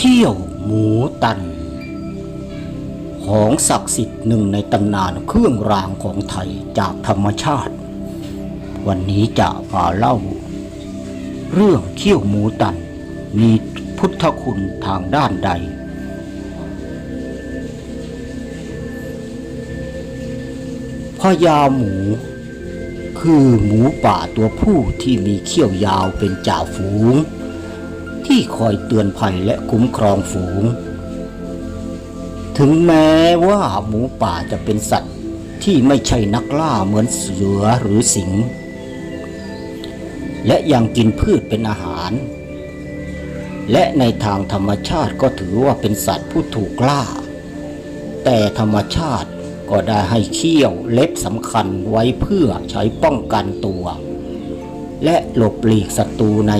เขี้ยวหมูตัน ของศักดิ์สิทธิ์หนึ่งในตำนานเครื่องรางของไทยจากธรรมชาติ วันนี้จะมาเล่า เรื่องเขี้ยวหมูตัน มีพุทธคุณทางด้านใด พญาหมู คือหมูป่าตัวผู้ที่มีเขี้ยวยาวเป็นจ่าฝูง ที่คอยเตือนภัยและคุ้มครองฝูง ถึงแม้ว่าหมูป่าจะเป็นสัตว์ที่ไม่ใช่นักล่าเหมือนเสือหรือสิง และยังกินพืชเป็นอาหาร และในทางธรรมชาติก็ถือว่าเป็นสัตว์ผู้ถูกล่า แต่ธรรมชาติก็ได้ให้เขี้ยวเล็บสำคัญไว้เพื่อใช้ป้องกันตัว และหลบหลีกศัตรูใน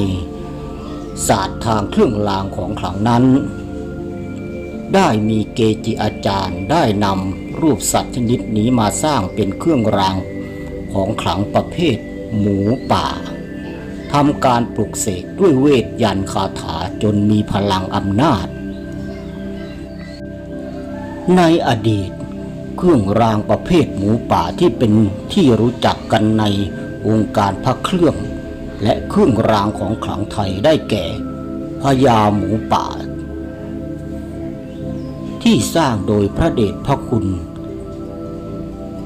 ศาสตร์ทางเครื่องรางของขลังนั้น ได้มีเกจิอาจารย์ได้นำรูปสัตว์ชนิดนี้มาสร้างเป็นเครื่องรางของขลังประเภทหมูป่าทำการปลุกเสกด้วยเวทยันคาถาจนมีพลังอำนาจ ในอดีต เครื่องรางประเภทหมูป่าที่เป็นที่รู้จักกันในวงการพระเครื่อง และเครื่องรางของขลังไทยได้แก่พญาหมูป่า ที่สร้างโดยพระเดชพระคุณ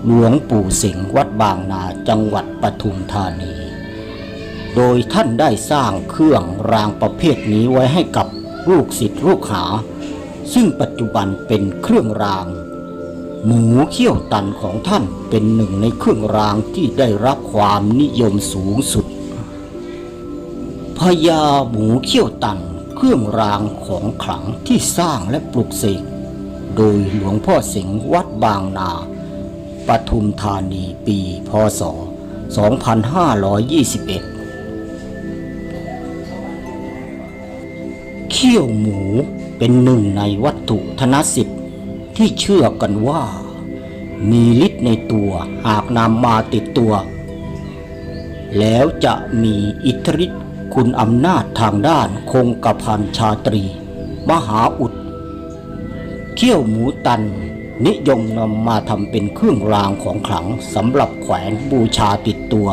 หลวงปู่สิงห์วัดบางนาจังหวัดปทุมธานี โดยท่านได้สร้างเครื่องรางประเภทนี้ไว้ให้กับลูกศิษย์ลูกหา ซึ่งปัจจุบันเป็นเครื่องราง หมูเขี้ยวตันของท่านเป็นหนึ่งในเครื่องรางที่ได้รับความนิยมสูงสุด พญาหมูเขี้ยวตัน เครื่องรางของขลังที่สร้างและปลุกเสกโดยหลวงพ่อสิงห์วัดบางนาปทุมธานีปีพศ 2521 เขี้ยวหมูเป็นหนึ่งในวัตถุธนสิทธิ์ที่เชื่อกันว่า มีฤทธิ์ในตัวหากนำมาติดตัว แล้วจะมีอิทธิฤทธิ์ คุณอำนาจทางด้านคงกระพันชาตรี มหาอุด เขี้ยวหมูตัน นิยมนำมาทำเป็นเครื่องรางของขลังสำหรับแขวนบูชาติดตัว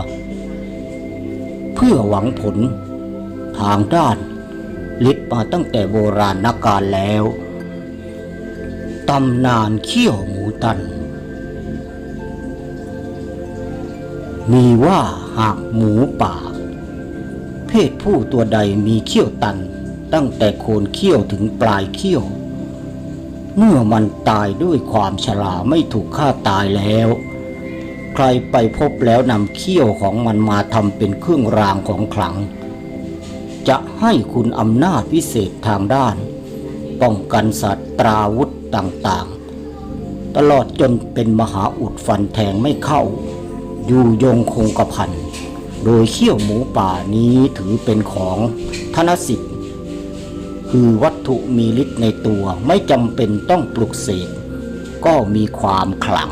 เพื่อหวังผล ทางด้านฤทธิ์มาตั้งแต่โบราณกาลแล้วตำนานเขี้ยวหมูตัน มีว่าหากหมูป่า เพศผู้ตัวใดมีเขี้ยวตัน ตั้งแต่โคนเขี้ยวถึงปลายเขี้ยว เมื่อมันตายด้วยความชราไม่ถูกฆ่าตายแล้ว ใครไปพบแล้วนำเขี้ยวของมันมาทำเป็นเครื่องรางของขลัง จะให้คุณอำนาจพิเศษทางด้าน ป้องกันสัตว์ตราวุธต่างๆ ตลอดจนเป็นมหาอุดฟันแทงไม่เข้า อยู่ยงคงกระพัน โดยเขี้ยวหมูป่านี้ถือเป็นของธนสิทธิ์ คือวัตถุมีฤทธิ์ในตัวไม่จำเป็นต้องปลุกเสกก็มีความขลัง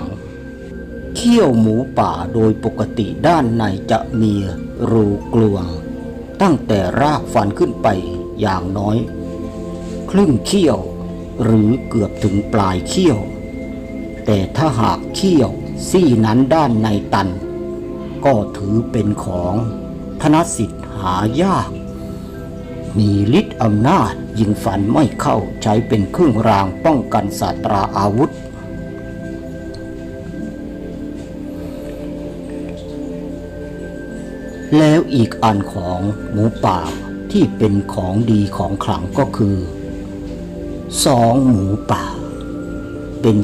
เขี้ยวหมูป่าโดยปกติด้านในจะมีรูกลวง ตั้งแต่รากฟันขึ้นไปอย่างน้อย ครึ่งเขี้ยว หรือเกือบถึงปลายเขี้ยว แต่ถ้าหากเขี้ยวซี่นั้นด้านในตัน ก็ถือเป็นของธนสิทธิ์หายาก มีฤทธิ์อำนาจยิงฟันไม่เข้าใช้เป็นเครื่องรางป้องกันศาสตราอาวุธ แล้วอีกอันของหมูป่าที่เป็นของดีของขลังก็คือสองหมูป่า เป็น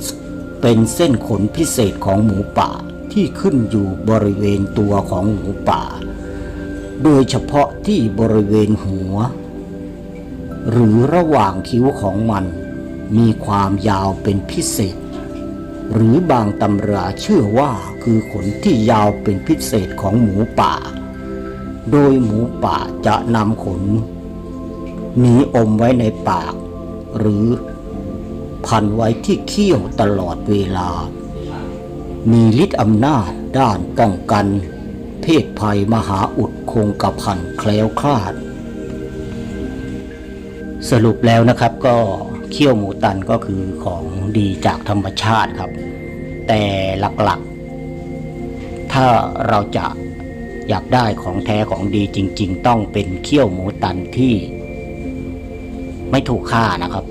เป็นเส้นขนพิเศษของหมูป่า ที่ขึ้นอยู่บริเวณตัวของหมูป่า โดยเฉพาะที่บริเวณหัว หรือระหว่างคิ้วของมันมีความยาวเป็นพิเศษ หรือบางตำราเชื่อว่าคือขนที่ยาวเป็นพิเศษของหมูป่า โดยหมูป่าจะนำขนหนีอมไว้ในปาก หรือพันไว้ที่เขี้ยวตลอดเวลา มีฤทธิ์อำนาจด้านป้องกัน เพศภัยมหาอุดคงกระพันแคล้วคลาด สรุปแล้วนะครับก็เขี้ยวหมูตันก็คือของดีจากธรรมชาติครับ แต่หลักๆ ถ้าเราจะอยากได้ของแท้ของดีจริง ๆ ต้องเป็นเขี้ยวหมูตันที่ไม่ถูกฆ่านะครับ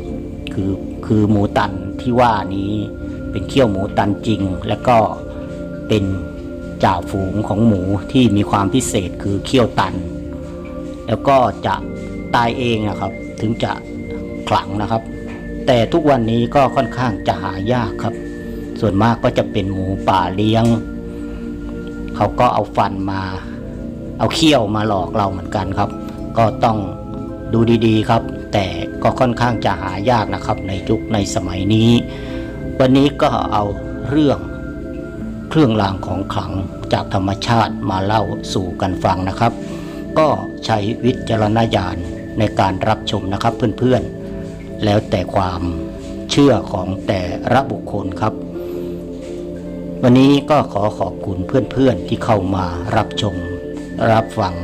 คือคือหมูตันที่ว่านี้ เป็นเขี้ยวหมูตันจริง และก็เป็นจ่าฝูงของหมูที่มีความพิเศษคือเขี้ยวตัน แล้วก็จะตายเองนะครับ ถึงจะขลังนะครับ แต่ทุกวันนี้ก็ค่อนข้างจะหายากครับ ส่วนมากก็จะเป็นหมูป่าเลี้ยง เขาก็เอาฟันมา เอาเขี้ยวมาหลอกเราเหมือนกันครับ ก็ต้องดูดีๆครับ แต่ก็ค่อนข้างจะหายากนะครับ ในยุคในสมัยนี้ วันนี้ก็เอาเรื่องเครื่องรางของขลังจากธรรมชาติมาเล่าสู่กันฟังนะครับ ก็ใช้วิจารณญาณในการรับชมนะครับเพื่อนๆ แล้วแต่ความเชื่อของแต่ละบุคคลครับ วันนี้ก็ขอขอบคุณเพื่อนๆที่เข้ามารับชมรับฟัง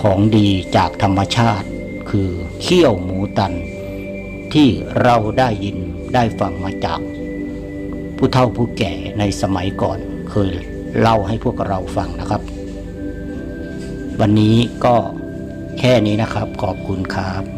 ของดีจากธรรมชาติ คือเขี้ยวหมูตัน ที่เราได้ยินได้ฟังมาจากผู้เฒ่าผู้แก่ในสมัยก่อนเคยเล่าให้พวกเราฟังนะครับ วันนี้ก็แค่นี้นะครับ ขอบคุณครับ